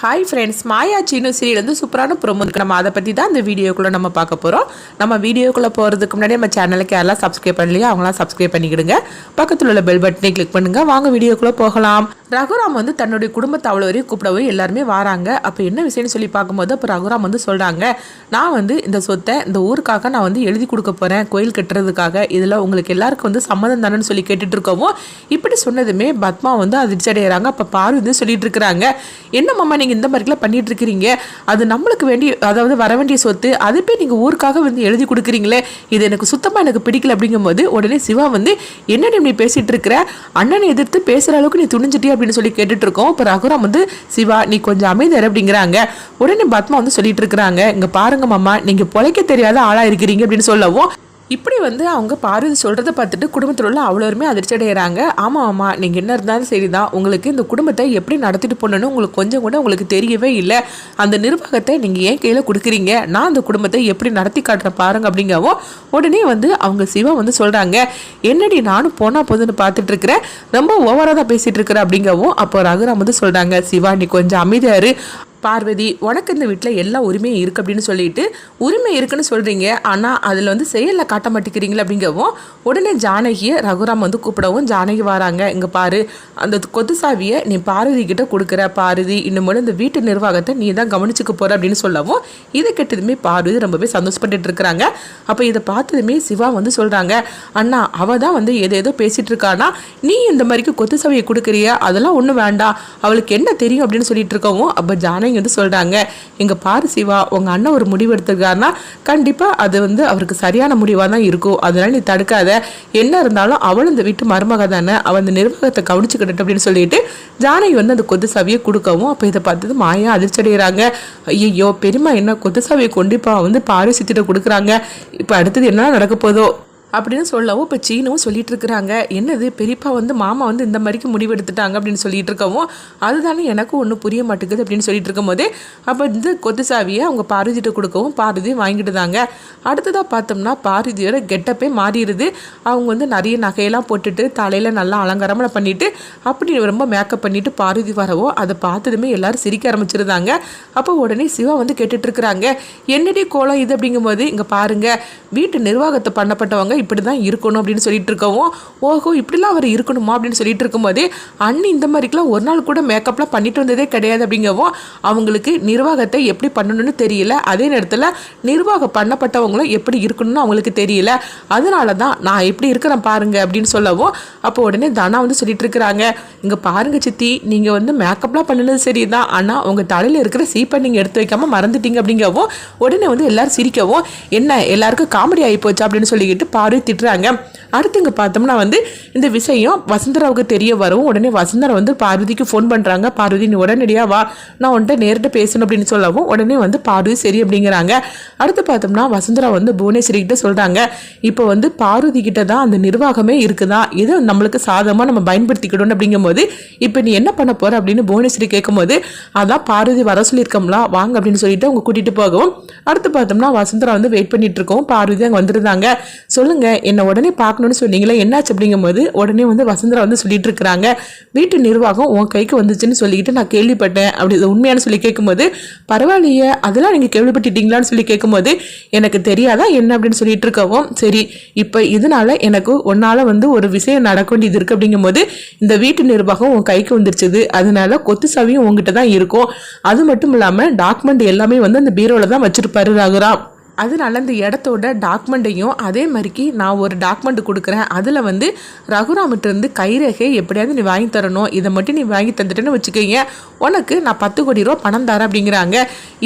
Hi friends Maya Seenu serial வந்து சூப்பரான promo இருக்குது நம்ம அதை பற்றி தான் இந்த வீடியோக்குள்ளே நம்ம பார்க்க போகிறோம் நம்ம வீடியோக்குள்ளே போகிறதுக்கு முன்னாடி நம்ம சேனலுக்கு யாரெல்லாம் சப்ஸ்கிரைப் பண்ணலையோ அவங்களாம் சப்ஸ்கிரைப் பண்ணிக்கிடுங்க. பக்கத்தில் உள்ள பெல் பட்டனை கிளிக் பண்ணுங்கள் வாங்க வீடியோக்குள்ளே போகலாம். ரகுராம் வந்து தன்னுடைய குடும்பத்தை அவ்வளோ வரையும் கூப்பிடவே எல்லாருமே வராங்க. அப்போ என்ன விஷயம்னு சொல்லி பார்க்கும்போது அப்போ ரகுராம் வந்து சொல்கிறாங்க நான் வந்து இந்த சொத்தை இந்த ஊருக்காக நான் வந்து எழுதி கொடுக்க போகிறேன் கோயில் கட்டுறதுக்காக. இதில் உங்களுக்கு எல்லாருக்கும் வந்து சம்மதம் தானேன்னு சொல்லி கேட்டுட்டு இருக்கவும் இப்படி சொன்னதுமே பத்மா வந்து அதிர்ச்சி அடைகிறாங்க அப்போ பாரு வந்து சொல்லிட்டு இருக்கிறாங்க. என்ன மாமா நீங்கள் இந்த மாதிரிலாம் பண்ணிட்டு இருக்கிறீங்க? அது நம்மளுக்கு வேண்டி அதாவது வர வேண்டிய சொத்து அதை போய் நீங்கள் ஊருக்காக வந்து எழுதி கொடுக்குறீங்களே. இது எனக்கு சுத்தமாக எனக்கு பிடிக்கல. அப்படிங்கும்போது உடனே சிவா வந்து என்னடி நீ பேசிகிட்டு இருக்கிற? அண்ணனை எதிர்த்து பேசுகிற அளவுக்கு நீ துணிஞ்சிட்டே அப்படின்னு சொல்லி கேட்டுட்டு இருக்கோம் இப்போ ரகுராம் வந்து சிவா நீ கொஞ்சம் அமைதியார் அப்படிங்கிறாங்க. உடனே பத்மா வந்து சொல்லிட்டு இருக்கிறாங்க இங்கே பாருங்க மாமா நீங்கள் பொழைக்க தெரியாத ஆளாக இருக்கிறீங்க அப்படின்னு சொல்லவும் இப்படி வந்து அவங்க பார்வதி சொல்கிறத பார்த்துட்டு குடும்பத்தில் உள்ள அவ்வளோருமே அதிர்ச்சி அடைகிறாங்க ஆமாம் ஆமாம் நீங்கள் என்ன இருந்தாலும் சரி தான் உங்களுக்கு இந்த குடும்பத்தை எப்படி நடத்திட்டு போகணுன்னு உங்களுக்கு கொஞ்சம் கூட உங்களுக்கு தெரியவே இல்லை. அந்த நிர்வாகத்தை நீங்கள் ஏன் கையில் கொடுக்குறீங்க? நான் அந்த குடும்பத்தை எப்படி நடத்தி காட்டுறேன் பாருங்க அப்படிங்கவும் உடனே வந்து அவங்க சிவா வந்து சொல்கிறாங்க என்னடி நானும் போனால் போதுன்னு பார்த்துட்டு இருக்கிறேன் ரொம்ப ஓவராக தான் பேசிகிட்டு இருக்கிறேன் அப்படிங்கவும் அப்போ ரகுராம் வந்து சொல்கிறாங்க சிவா நீ கொஞ்சம் அமைதியாரு பார்வதி உனக்கு இந்த வீட்டில் எல்லா உரிமையும் இருக்குது அப்படின்னு சொல்லிட்டு உரிமை இருக்குன்னு சொல்கிறீங்க ஆனால் அதில் வந்து செயலில் காட்ட மாட்டேங்கிறீங்களா அப்படிங்கவும் உடனே ஜானகியை ரகுராம் வந்து கூப்பிடவும் ஜானகி வராங்க. இங்கே பாரு அந்த கொத்து சாவியை நீ பார்வதி கிட்ட கொடுக்குற பார்வதி இன்னும் இந்த வீட்டு நிர்வாகத்தை நீ தான் கவனிச்சுக்க போகிற அப்படின்னு சொல்லவும் இதை கெட்டதுமே பார்வதி ரொம்பவே சந்தோஷப்பட்டு இருக்கிறாங்க. அப்போ இதை பார்த்ததுமே சிவா வந்து சொல்கிறாங்க அண்ணா அவள் தான் வந்து எது ஏதோ பேசிகிட்டு இருக்கானா? நீ இந்த மாதிரிக்கு கொத்து சாவியை கொடுக்குறியா? அதெல்லாம் ஒன்றும் வேண்டாம். அவளுக்கு என்ன தெரியும் அப்படின்னு சொல்லிட்டு இருக்கவும் அப்போ ஜானகி வந்து சொல்கிறாங்க இங்கே பாரு சிவா உங்கள் அண்ணன் ஒரு முடிவு எடுத்திருக்காருன்னா கண்டிப்பாக அது வந்து அவருக்கு சரியான முடிவாக தான் இருக்கும். அதனால நீ தடுக்காத. என்ன இருந்தாலும் அவளும் இந்த வீட்டு மருமக தானே. அவள் அந்த நிர்வாகத்தை கவனிச்சுக்கிட்டு அப்படின்னு சொல்லிட்டு ஜானகி வந்து அந்த கொத்து சாவியை கொடுக்கவும் அப்போ இதை பார்த்தது மாயா அதிர்ச்சி அடைகிறாங்க ஐயோ பெரியம்மா என்ன கொத்து சாவியை கொண்டு இப்போ வந்து பாரி சித்திட்ட கொடுக்குறாங்க. இப்போ அடுத்தது என்ன நடக்க போதோ அப்படின்னு சொல்லவும் இப்போ சீனவும் சொல்லிட்டு இருக்கிறாங்க. என்னது? பெரியப்பா வந்து மாமா வந்து இந்த மாதிரிக்கு முடிவு எடுத்துட்டாங்க அப்படின்னு சொல்லிட்டு இருக்கவும் அதுதானே எனக்கும் ஒன்றும் புரிய மாட்டேங்குது அப்படின்னு சொல்லிட்டு இருக்கும்போது அப்போ இந்த கொத்து சாவியை அவங்க பாரதிகிட்ட கொடுக்கவும் பாரதி வாங்கிட்டுதாங்க அடுத்ததாக பார்த்தோம்னா பாரதியோட கெட்டப்பே மாறிடுது. அவங்க வந்து நிறைய நகையெல்லாம் போட்டுட்டு தலையில் நல்லா அலங்காரமாக பண்ணிட்டு அப்படி ரொம்ப மேக்கப் பண்ணிட்டு பாரதி வரவோ அதை பார்த்ததுமே எல்லாரும் சிரிக்க ஆரம்பிச்சிருந்தாங்க. அப்போ உடனே சிவா வந்து கேட்டுட்டு இருக்கிறாங்க. என்னடி கோலம் இது அப்படிங்கும்போது இங்கே பாருங்க வீட்டு நிர்வாகத்தை பண்ணப்பட்டவங்க இப்படி தான் இருக்கணும் அப்படின்னு சொல்லிட்டு இருக்கவும் ஓஹோ இப்படிலாம் அவர் இருக்கணுமா அப்படின்னு சொல்லிட்டு இருக்கும்போதே அண்ணி இந்த மாதிரிக்கெலாம் ஒரு நாள் கூட மேக்கப்லாம் பண்ணிட்டு வந்ததே கிடையாது அப்படிங்கவும் அவங்களுக்கு நிர்வாகத்தை எப்படி பண்ணணும்னு தெரியல. அதே நேரத்தில் நிர்வாகம் பண்ணப்பட்டவங்களும் எப்படி இருக்கணும்னு அவங்களுக்கு தெரியல. அதனால தான் நான் எப்படி இருக்கிறேன் பாருங்க அப்படின்னு சொல்லவும் அப்போ உடனே தனா வந்து சொல்லிட்டு இருக்கிறாங்க இங்கே பாருங்க சித்தி நீங்கள் வந்து மேக்கப்லாம் பண்ணினது சரிதான். ஆனால் உங்கள் தலையில் இருக்கிற சீப்பை நீங்கள் எடுத்து வைக்காம மறந்துட்டீங்க அப்படிங்கவும் உடனே வந்து எல்லாரும் சிரிக்கவும் என்ன எல்லாருக்கும் காமெடி ஆகி போச்சு அப்படின்னு சொல்லிக்கிட்டு மாதிரி திட்டுறாங்க அடுத்துங்க பார்த்தோம்னா வந்து இந்த விஷயம் வசுந்தராவுக்கு தெரிய வரும். உடனே வசுந்தரா வந்து பார்வதிக்கு ஃபோன் பண்ணுறாங்க பார்வதி நீ உடனடியாக வா. நான் உன்ட்ட நேரிட்ட பேசணும் அப்படின்னு சொல்லவும் உடனே வந்து பார்வதி சரி அப்படிங்கிறாங்க. அடுத்து பார்த்தோம்னா வசுந்தரா வந்து புவனேஸ்வரி கிட்ட சொல்கிறாங்க இப்போ வந்து பார்வதி கிட்ட தான் அந்த நிர்வாகமே இருக்குதா? இது நம்மளுக்கு சாதகமாக நம்ம பயன்படுத்திக்கிடணும் அப்படிங்கும்போது இப்போ நீ என்ன பண்ண போற? அப்படின்னு புவனேஸ்வரி கேட்கும்போது அதான் பார்வதி வர சொல்லியிருக்கோம்ல. வாங்க அப்படின்னு சொல்லிட்டு அவங்க கூட்டிகிட்டு போகவும் அடுத்து பார்த்தோம்னா வசுந்தரா வந்து வெயிட் பண்ணிட்டு இருக்கோம் பார்வதி அங்கே வந்திருந்தாங்க. சொல்லுங்க என்னை உடனே பார்க்கணும்னு சொன்னீங்களே என்னாச்சு அப்படிங்கும்போது உடனே வந்து வசுந்தரா வந்து சொல்லிட்டு இருக்கிறாங்க வீட்டு நிர்வாகம் உன் கைக்கு வந்துச்சுன்னு சொல்லிக்கிட்டு நான் கேள்விப்பட்டேன். அப்படி இது உண்மையானு சொல்லி கேட்கும்போது பரவாயில்லையே அதெல்லாம் நீங்கள் கேள்விப்பட்டுட்டீங்களான்னு சொல்லி கேட்கும்போது எனக்கு தெரியாதா என்ன அப்படின்னு சொல்லிட்டு இருக்கவும் சரி இப்போ இதனால எனக்கு உன்னால வந்து ஒரு விஷயம் நடக்க வேண்டியது இருக்கு. அப்படிங்கும்போது இந்த வீட்டு நிர்வாகம் உன் கைக்கு வந்துருச்சுது. அதனால கொத்து சாவியும் உங்ககிட்ட தான் இருக்கும். அது மட்டும் இல்லாமல் டாக்குமெண்ட் எல்லாமே வந்து அந்த பீரோவில் தான் வச்சிருப்பாரு ராகுராம். அதனால இந்த இடத்தோட டாக்குமெண்ட்டையும் அதே மாதிரிக்கு நான் ஒரு டாக்குமெண்ட் கொடுக்குறேன். அதில் வந்து ரகுராமிட்டேருந்து கைரேகை எப்படியாவது நீ வாங்கி தரணும். இதை மட்டும் நீ வாங்கி தந்துட்டேன்னு வச்சுக்கோங்க. உனக்கு நான் பத்து கோடி ரூபா பணம் தரேன் அப்படிங்கிறாங்க.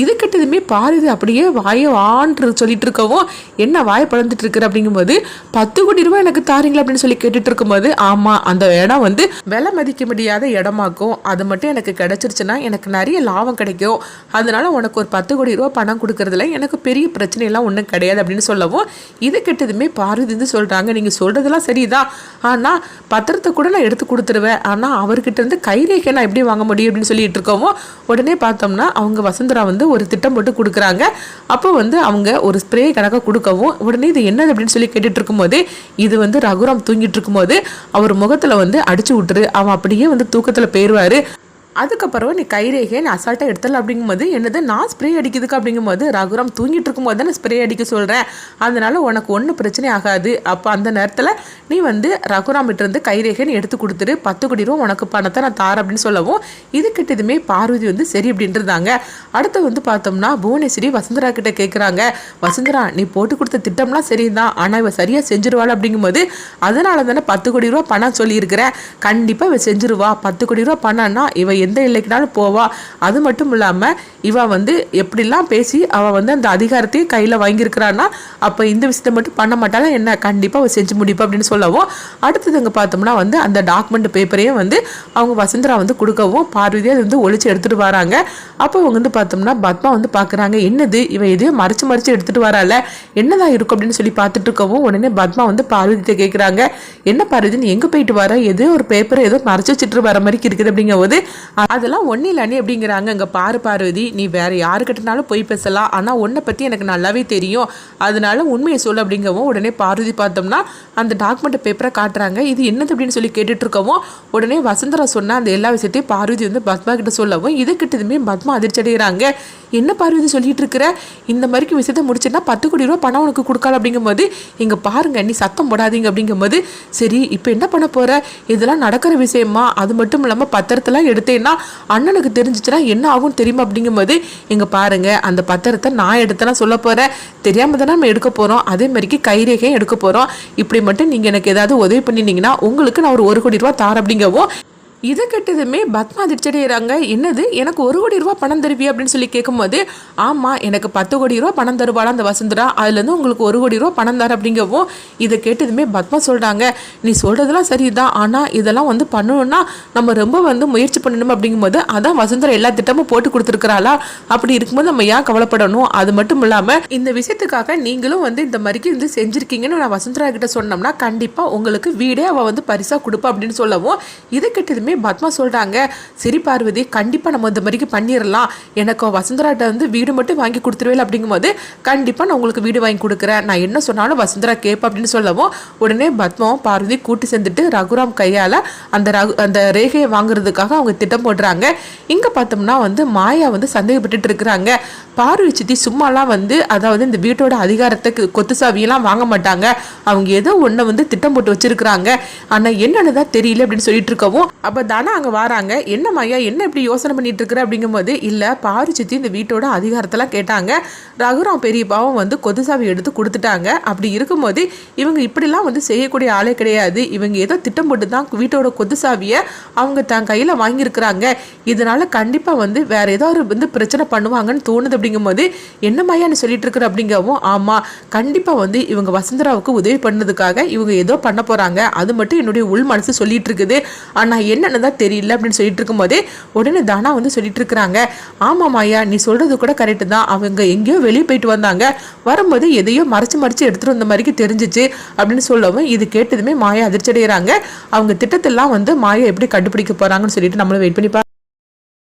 இது கிட்டதுமே பாருது அப்படியே வாயை ஆன்று சொல்லிட்டு இருக்கவும் என்ன வாயை பழந்துட்டு இருக்கிற? அப்படிங்கும்போது பத்து கோடி ரூபா எனக்கு தாரீங்களா? அப்படின்னு சொல்லி கேட்டுட்டு இருக்கும்போது ஆமாம் அந்த இடம் வந்து விலை மதிக்க முடியாத இடமாக்கும். அது மட்டும் எனக்கு கிடைச்சிருச்சுன்னா எனக்கு நிறைய லாபம் கிடைக்கும். அதனால உனக்கு ஒரு பத்து கோடி ரூபா பணம் கொடுக்கறதுல எனக்கு பெரிய பிரச்சனை எல்லாம் ஒன்றும் கிடையாது அப்படின்னு சொல்லவும் இது கெட்டதுமே பார்வதி வந்து சொல்கிறாங்க நீங்கள் சொல்கிறதெல்லாம் சரிதான் ஆனால் பத்திரத்தை கூட நான் எடுத்து கொடுத்துருவேன். ஆனால் அவர்கிட்ட இருந்து கைரேகை நான் எப்படி வாங்க முடியும் அப்படின்னு சொல்லிட்டு இருக்கவும் உடனே பார்த்தோம்னா அவங்க வசுந்தரா வந்து ஒரு திட்டம் போட்டு கொடுக்குறாங்க. அப்போ வந்து அவங்க ஒரு ஸ்ப்ரே கணக்காக கொடுக்கவும் உடனே இது என்னது அப்படின்னு சொல்லி கேட்டுட்டு இருக்கும்போது இது வந்து ரகுராம் தூங்கிட்டு இருக்கும்போது அவர் முகத்தில் வந்து அடிச்சு விட்டுரு. அவன் அப்படியே வந்து தூக்கத்தில் போயிடுவார் அதுக்கப்புறம் நீ கைரேகையை நீ அசால்ட்டாக எடுத்தல அப்படிங்கும்போது என்னது நான் ஸ்ப்ரே அடிக்கிறதுக்கு அப்படிங்கும்போது ரகுராம் தூங்கிட்டு இருக்கும்போது தான் ஸ்ப்ரே அடிக்க சொல்கிறேன் அதனால உனக்கு ஒன்றும் பிரச்சனை ஆகாது. அப்போ அந்த நேரத்தில் நீ வந்து ரகுராமிட்டிருந்து கைரேகை நீ எடுத்து கொடுத்துரு பத்து கோடி ரூபா உனக்கு பணத்தை நான் தாரேன் அப்படின்னு சொல்லவும் இது கிட்டதுமே பார்வதி வந்து சரி அப்படின்றதாங்க அடுத்து வந்து பார்த்தோம்னா புவனேஸ்வரி வசுந்தரா கிட்ட கேட்குறாங்க வசுந்தரா நீ போட்டு கொடுத்த திட்டம்லாம் சரிதான். ஆனால் இவ சரியாக செஞ்சிருவாள் அப்படிங்கும்போது அதனால தானே பத்து கோடி ரூபா பணம் சொல்லியிருக்கிறேன் கண்டிப்பாக இவ செஞ்சிருவா. பத்து கோடி ரூபா பணம்னா இவ எந்த எல்லைக்குனாலும் போவா. அது மட்டும் இல்லாமல் இவன் வந்து எப்படிலாம் பேசி அவள் வந்து அந்த அதிகாரத்தையும் கையில் வாங்கியிருக்கிறான்னா அப்போ இந்த விஷயத்தை மட்டும் பண்ண மாட்டாலும் என்ன? கண்டிப்பாக அவள் செஞ்சு முடிப்பா அப்படின்னு சொல்லவும் அடுத்தது இங்கே பார்த்தோம்னா வந்து அந்த டாக்குமெண்ட் பேப்பரையும் வந்து அவங்க வசுந்தரா வந்து கொடுக்கவும் பார்வதி அது வந்து ஒழிச்சு எடுத்துகிட்டு வராங்க. அப்போ இவங்க வந்து பார்த்தோம்னா பத்மா வந்து பார்க்குறாங்க என்னது? இவன் எதையும் மறைச்சு மறைச்சு எடுத்துகிட்டு வரால என்னதான் இருக்கும்? அப்படின்னு சொல்லி பார்த்துட்டு இருக்கவும் உடனே பத்மா வந்து பார்வதியை கேட்குறாங்க என்ன பார்வதி எங்கே போயிட்டு வர? ஏதோ ஒரு பேப்பரை ஏதோ மறைச்சு வச்சுட்டு வர மாதிரி இருக்குது. அப்படிங்கும்போது அதெல்லாம் ஒன்றும் இல்லைன்னு அப்படிங்கிறாங்க. இங்கே பாரு பார்வதி நீ வேறு யாருக்கிட்டனாலும் போய் பேசலாம். ஆனால் உன்னை பற்றி எனக்கு நல்லாவே தெரியும். அதனால உண்மையை சொல்லு அப்படிங்கவும் உடனே பார்வதி பார்த்தோம்னா அந்த டாக்குமெண்ட் பேப்பரை காட்டுறாங்க. இது என்னது அப்படின்னு சொல்லி கேட்டுட்டு இருக்கவும் உடனே வசுந்தரா சொன்ன அந்த எல்லா விஷயத்தையும் பார்வதி வந்து பத்மா கிட்ட சொல்லவும் இது கிட்டதுமே பத்மா அதிர்ச்சி அடைகிறாங்க. என்ன பார்வதி சொல்லிட்டு இருக்கிற? இந்த மாதிரிக்கு விஷயத்த முடிச்சுன்னா பத்து கோடி ரூபா பணம் உனக்கு கொடுக்கல அப்படிங்கும்போது இங்கே பாருங்க நீ சத்தம் போடாதீங்க அப்படிங்கும்போது சரி இப்போ என்ன பண்ண போற? இதெல்லாம் நடக்கிற விஷயமா? அது மட்டும் இல்லாமல் பத்திரத்தெல்லாம் எடுத்தேன்னா அண்ணனுக்கு தெரிஞ்சிச்சுன்னா என்ன ஆகும் தெரியுமா அப்படிங்கும்போது இங்கே பாருங்க அந்த பத்திரத்தை நான் எடுத்தேன்னா சொல்ல போகிறேன் தெரியாம தானே நம்ம எடுக்க போகிறோம் அதே மாதிரிக்கு கைரேகையும் எடுக்க போகிறோம் இப்படி மட்டும் நீங்கள் எனக்கு ஏதாவது உதவி பண்ணினீங்கன்னா உங்களுக்கு நான் ஒரு ஒரு கோடி ரூபா தார் அப்படிங்கவும் இதை கெட்டதுமே பத்மா அதிர்ச்சடைகிறாங்க என்னது? எனக்கு ஒரு கோடி ரூபா பணம் தருவியா? அப்படின்னு சொல்லி கேட்கும்போது ஆமாம் எனக்கு பத்து கோடி ரூபா பணம் தருவாளா அந்த வசுந்தரா? அதுலேருந்து உங்களுக்கு ஒரு கோடி ரூபா பணம் தர அப்படிங்கவும் இதை கேட்டதுமே பத்மா சொல்கிறாங்க நீ சொல்கிறதெல்லாம் சரிதான். ஆனால் இதெல்லாம் வந்து பண்ணணும்னா நம்ம ரொம்ப வந்து முயற்சி பண்ணணும் அப்படிங்கும்போது அதான் வசுந்தரா எல்லா திட்டமும் போட்டு கொடுத்துருக்குறாளா? அப்படி இருக்கும்போது நம்ம ஏன் கவலைப்படணும்? அது மட்டும் இல்லாமல் இந்த விஷயத்துக்காக நீங்களும் வந்து இந்த மாதிரிக்கு வந்து செஞ்சுருக்கீங்கன்னு நான் வசுந்தரா கிட்ட சொன்னோம்னா கண்டிப்பாக உங்களுக்கு வீடே அவள் வந்து பரிசாக கொடுப்பா அப்படின்னு சொல்லவும் இதை கெட்டதுமே பத்மா சொல்கிறாங்க சரி பார்வதி கண்டிப்பாக நம்ம இந்த மாதிரிக்கு பண்ணிடலாம் எனக்கு வசுந்தராட்ட வந்து வீடு மட்டும் வாங்கி கொடுத்துருவேன் அப்படிங்கும்போது கண்டிப்பாக நான் உங்களுக்கு வீடு வாங்கி கொடுக்குறேன். நான் என்ன சொன்னாலும் வசுந்தரா கேட்பேன் அப்படின்னு சொல்லவும் உடனே பத்மாவும் பார்வதி கூட்டி சேர்ந்துட்டு ரகுராம் கையால் அந்த ரகு அந்த ரேகையை வாங்குறதுக்காக அவங்க திட்டம் போடுறாங்க. இங்கே பார்த்தோம்னா வந்து மாயா வந்து சந்தேகப்பட்டுட்டு இருக்கிறாங்க. பார்வை சித்தி சும்மாலாம் வந்து அதாவது இந்த வீட்டோட அதிகாரத்தை கொத்து சாவியெல்லாம் வாங்க மாட்டாங்க. அவங்க ஏதோ ஒன்றை வந்து திட்டம் போட்டு வச்சிருக்கிறாங்க. ஆனால் என்னன்னு தான் தெரியல அப்படின்னு சொல்லிட்டு இருக்கவும் அப்போ தானே அங்கே வராங்க. என்ன மையா என்ன இப்படி யோசனை பண்ணிட்டு இருக்கிற? அப்படிங்கும்போது இல்லை பாரு சித்தி இந்த வீட்டோட அதிகாரத்தெல்லாம் கேட்டாங்க. ரகுராம் பெரியப்பாவும் வந்து கொதுசாவி எடுத்து கொடுத்துட்டாங்க. அப்படி இருக்கும்போது இவங்க இப்படிலாம் வந்து செய்யக்கூடிய ஆளே கிடையாது. இவங்க ஏதோ திட்டம் போட்டு தான் வீட்டோட கொதுசாவியை அவங்க தன் கையில் வாங்கியிருக்கிறாங்க. இதனால கண்டிப்பாக வந்து வேற ஏதோ ஒரு வந்து பிரச்சனை பண்ணுவாங்கன்னு தோணுது அப்படிங்கும்போது என்ன மையான்னு சொல்லிட்டு இருக்கிற? அப்படிங்கவும் ஆமாம் கண்டிப்பாக வந்து இவங்க வசுந்தராவுக்கு உதவி பண்ணதுக்காக இவங்க ஏதோ பண்ண போகிறாங்க அது மட்டும் என்னுடைய உள் மனசு சொல்லிட்டு இருக்குது. ஆனால் என்னன்னு தான் தெரியல அப்படின்னு சொல்லிட்டு இருக்கும்போதே உடனே தானா வந்து சொல்லிட்டு இருக்கிறாங்க ஆமாம் மாயா நீ சொல்கிறது கூட கரெக்டு தான். அவங்க எங்கேயோ வெளியே போயிட்டு வந்தாங்க. வரும்போது எதையோ மறைச்சு மறைச்சு எடுத்துகிட்டு வந்த மாதிரிக்கு தெரிஞ்சிச்சு அப்படின்னு சொல்லவும் இது கேட்டதுமே மாயா அதிர்ச்சி அடைகிறாங்க அவங்க திட்டத்தெல்லாம் வந்து மாயா எப்படி கண்டுபிடிக்க போகிறாங்கன்னு சொல்லிட்டு நம்மளும் வெயிட் பண்ணி